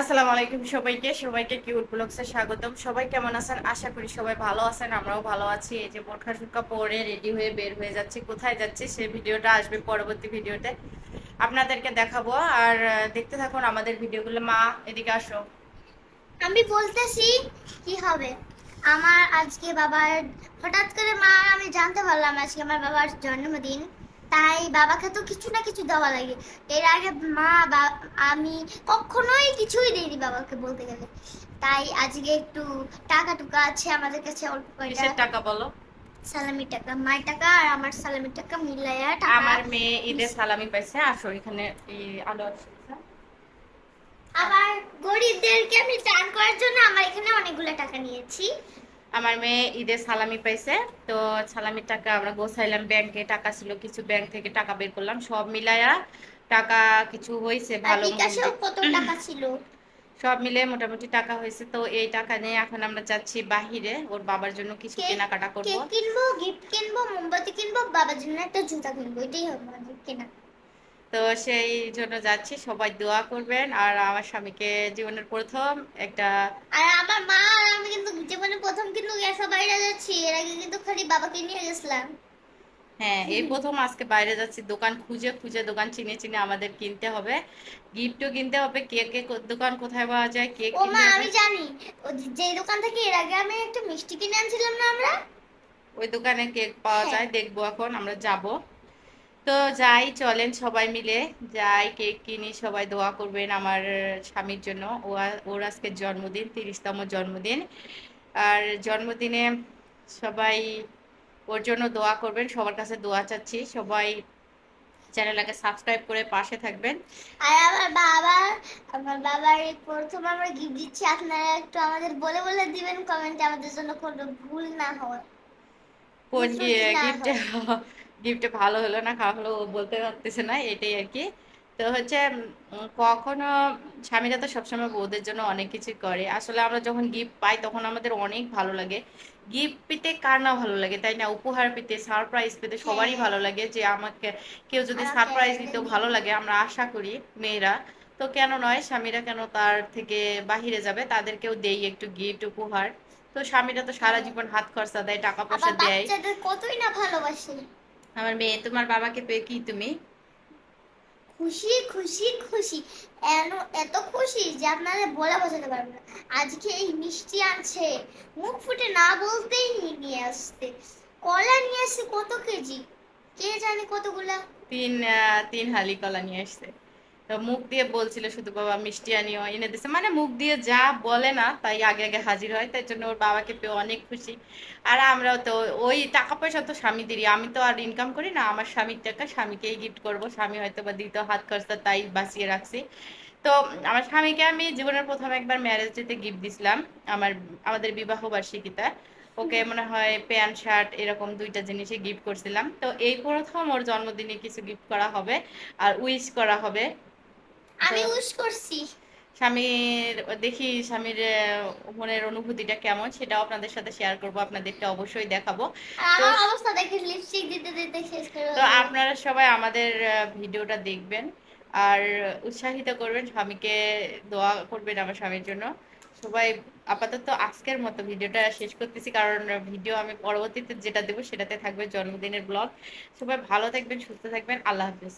আসসালামু আলাইকুম সবাইকে সবাইকে কিউট ব্লগসে স্বাগতম। সবাই কেমন আছেন? আশা করি সবাই ভালো আছেন, আমরাও ভালো আছি। এই যে বোরখা সুরকা পরে রেডি হয়ে বের হয়ে যাচ্ছি। কোথায় যাচ্ছি? সেই ভিডিওটা আসবে পরবর্তী ভিডিওতে। আপনাদেরকে দেখাবো। আর দেখতে থাকুন আমাদের ভিডিওগুলো। মা, এদিকে আসো। আমি বলতেছি, কি হবে? আমার আজকে বাবার, হঠাৎ করে মা, আমি জানতে পারলাম আজকে আমার বাবার জন্মদিন। তাই বাবাকে তো কিছু না কিছু দেওয়া লাগে। এর আগে মা আমি কখনোই কিছুই দিইনি বাবাকে বলতে গেলে। তাই আজকে একটু টাকা টুকা আছে আমাদের কাছে অল্প কয়টা টাকা বলো? সালামি টাকা মায়ের টাকা আর আমার সালামি টাকা মিলাইয়া টাকা। আমার মেয়ে ঈদের সালামি পাইছে আসো এখানে এই আলো আছে। আবার গরিবদেরকে আমি দান করার জন্য আমার এখানে অনেকগুলো টাকা নিয়েছি। আমার মেয়ে ঈদের সালামি পাইছে তো সালামির টাকা আমরা গোছাইলাম ব্যাংকে টাকা ছিল কিছু ব্যাংক থেকে টাকা বের করলাম সব মিলায়া টাকা কিছু হয়েছে ভালো কত টাকা ছিল? সব মিলে মোটামুটি টাকা হয়েছে তো এই টাকা নিয়ে এখন আমরা যাচ্ছি বাহিরে ওর বাবার জন্য কিছু কেনাকাটা করব। কিনবো গিফট কিনবো মোমবাতি কিনবো বাবার জন্য একটা জুতা কিনবো এটাই হবে আমাদের কেনা। তো সেই জন্য যাচ্ছি। সবাই দোয়া করবেন। আর আমার স্বামীকে জীবনের প্রথম একটা আর আমার মা আর আমি কিন্তু জীবনে প্রথম কিন্তু গ্যাসা বাইরে যাচ্ছি। এর আগে কিন্তু খালি বাবাকে নিয়ে গেছিলাম। হ্যাঁ এই প্রথম আজকে বাইরে যাচ্ছি। দোকান খুঁজে খুঁজে দোকান চিনে চিনে আমাদের কিনতে হবে। গিফটও কিনতে হবে। কেকের দোকান কোথায় পাওয়া যায় কেক ও মা আমি জানি। যে দোকান থেকে এর আগে আমি একটা মিষ্টি কিনে আনছিলাম না আমরা? ওই দোকানে কেক পাওয়া হ্যাঁ। যায়। দেখব এখন আমরা যাব। তো যাই চলেন সবাই মিলে। যাই কেক কিনি সবাই দোয়া করবেন আমার স্বামীর জন্য। ওর আজকে জন্মদিন তিরিশতম জন্মদিন। আর জন্মদিনে সবাই ওর জন্য দোয়া করবেন। সবার কাছে দোয়া চাচ্ছি। সবাই চ্যানেলটাকে সাবস্ক্রাইব করে পাশে থাকবেন। আর আমার বাবা আমার বাবার এই প্রথম আমরা গিফট দিচ্ছি আপনারা একটু আমাদের বলে বলে দিবেন কমেন্টে আমাদের জন্য কোনো ভুল না হয় কোন গিফটে গিফটে ভালো হলো না খারাপ হলো ও বলতে পারতেছে না এটাই আর কি। তো হচ্ছে কখনো স্বামীরা তো সবসময় বউদের জন্য অনেক কিছু করে। আসলে আমরা যখন গিফট পাই তখন আমাদের অনেক ভালো লাগে। গিফট পেতে কার না ভালো লাগে তাই না? উপহার পেতে সারপ্রাইজ পেতে সবারই হ্যাঁ। ভালো লাগে যে আমাকে কেউ যদি সারপ্রাইজ একটা দিতেও ভালো লাগে আমরা আশা করি মেয়েরা। তো কেন নয় স্বামীরা কেন তার থেকে বাহিরে যাবে? তাদেরকেও দেই একটু গিফট উপহার। তো স্বামীরা তো সারা জীবন হাত খরচা দেয় টাকা পয়সা দেয়। বাচ্চাদের কতই না ভালোবাসে। আমার মেয়ে তোমার বাবাকে পেয়ে কি তুমি? খুশি খুশি খুশি। এন এত খুশি যে আপনারা বলে বোঝাতে পারব না। আজকে এই মিষ্টি আছে মুখ ফুটে না বলতেই নিয়ে আসতে। কলা নিয়ে আসছে কত কেজি? কে জানে কতগুলা? তিন তিন হালি কলা নিয়ে আসছে। মুখ দিয়ে বলছিল শুধু বাবা মিষ্টি আনিও এনে দিছে। মানে মুখ দিয়ে যা বলে না তাই আগে আগে হাজির হয়। তাই জন্য ওর বাবাকে পেয়ে অনেক খুশি। আর আমরাও তো ওই টাকা পয়সা তো স্বামীদেরই আমি তো আর ইনকাম করি না আমার স্বামীর টাকা স্বামীকেই গিফট করব। স্বামী হয়তো বা দিত হাত খরচা তাই বাঁচিয়ে রাখছি। তো আমার স্বামীকে আমি জীবনের প্রথম একবার ম্যারেজ ডেতে গিফট দিছিলাম আমার আমাদের বিবাহ বার্ষিকীতে। ওকে মনে হয় প্যান্ট শার্ট এরকম দুইটা জিনিসই গিফট করছিলাম। তো এই প্রথম ওর জন্মদিনে কিছু গিফট করা হবে আর উইশ করা হবে। আমি তো- করছি। স্বামীর দেখি স্বামীর মনের অনুভূতিটা কেমন সেটাও আপনাদের সাথে শেয়ার করব আপনাদেরকে অবশ্যই দেখাবো। আমার অবস্থা দেখে লিপস্টিক দিতে দিতে শেষ তো আপনারা সবাই আমাদের ভিডিওটা দেখবেন আর উৎসাহিত করবেন স্বামীকে দোয়া করবেন আমার স্বামীর জন্য। সবাই আপাতত আজকের মতো ভিডিওটা শেষ করতেছি কারণ ভিডিও আমি পরবর্তীতে যেটা দেবো সেটাতে থাকবে জন্মদিনের ব্লগ সবাই ভালো থাকবেন সুস্থ থাকবেন আল্লাহ হাফিজ।